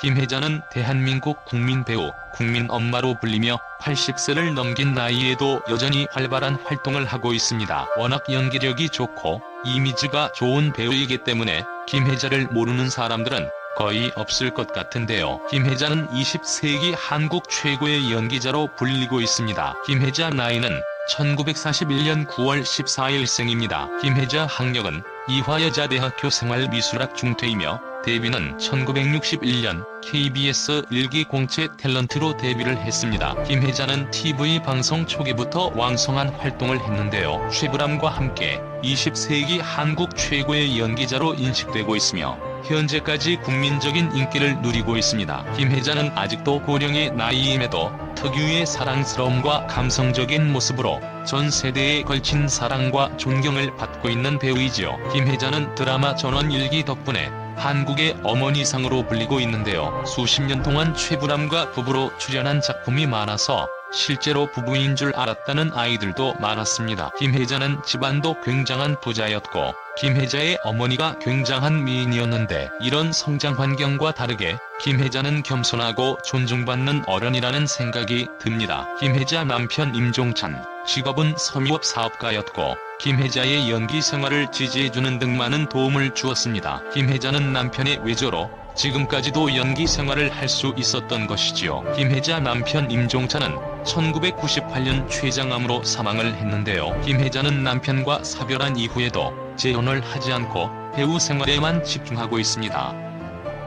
김혜자는 대한민국 국민 배우, 국민 엄마로 불리며 80세를 넘긴 나이에도 여전히 활발한 활동을 하고 있습니다. 워낙 연기력이 좋고 이미지가 좋은 배우이기 때문에 김혜자를 모르는 사람들은 거의 없을 것 같은데요. 김혜자는 20세기 한국 최고의 연기자로 불리고 있습니다. 김혜자 나이는 1941년 9월 14일 생입니다. 김혜자 학력은 이화여자대학교 생활미술학 중퇴이며 데뷔는 1961년 KBS 일기 공채 탤런트로 데뷔를 했습니다. 김혜자는 TV 방송 초기부터 왕성한 활동을 했는데요. 최불암과 함께 20세기 한국 최고의 연기자로 인식되고 있으며 현재까지 국민적인 인기를 누리고 있습니다. 김혜자는 아직도 고령의 나이임에도 특유의 사랑스러움과 감성적인 모습으로 전 세대에 걸친 사랑과 존경을 받고 있는 배우이지요. 김혜자는 드라마 전원 일기 덕분에 한국의 어머니상으로 불리고 있는데요. 수십 년 동안 최불암과 부부로 출연한 작품이 많아서 실제로 부부인 줄 알았다는 아이들도 많았습니다. 김혜자는 집안도 굉장한 부자였고 김혜자의 어머니가 굉장한 미인이었는데 이런 성장 환경과 다르게 김혜자는 겸손하고 존중받는 어른이라는 생각이 듭니다. 김혜자 남편 임종찬, 직업은 섬유업 사업가였고 김혜자의 연기 생활을 지지해주는 등 많은 도움을 주었습니다. 김혜자는 남편의 외조로 지금까지도 연기 생활을 할 수 있었던 것이지요. 김혜자 남편 임종찬은 1998년 췌장암으로 사망을 했는데요. 김혜자는 남편과 사별한 이후에도 재혼을 하지 않고 배우 생활에만 집중하고 있습니다.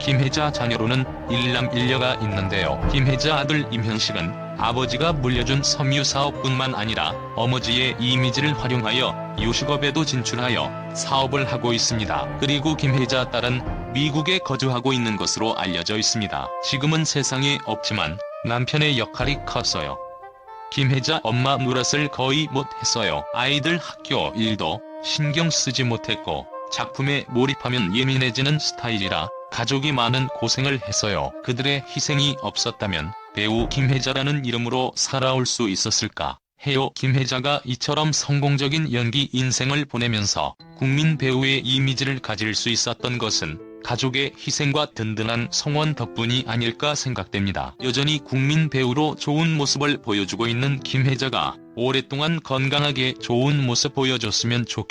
김혜자 자녀로는 일남 일녀가 있는데요. 김혜자 아들 임현식은 아버지가 물려준 섬유 사업뿐만 아니라 어머지의 이미지를 활용하여 요식업에도 진출하여 사업을 하고 있습니다. 그리고 김혜자 딸은 미국에 거주하고 있는 것으로 알려져 있습니다. 지금은 세상에 없지만 남편의 역할이 컸어요. 김혜자 엄마 노릇을 거의 못했어요. 아이들 학교 일도 신경 쓰지 못했고 작품에 몰입하면 예민해지는 스타일이라 가족이 많은 고생을 했어요. 그들의 희생이 없었다면 배우 김혜자라는 이름으로 살아올 수 있었을까? 해요. 김혜자가 이처럼 성공적인 연기 인생을 보내면서 국민 배우의 이미지를 가질 수 있었던 것은 가족의 희생과 든든한 성원 덕분이 아닐까 생각됩니다. 여전히 국민 배우로 좋은 모습을 보여주고 있는 김혜자가 오랫동안 건강하게 좋은 모습 보여줬으면 좋겠습니다.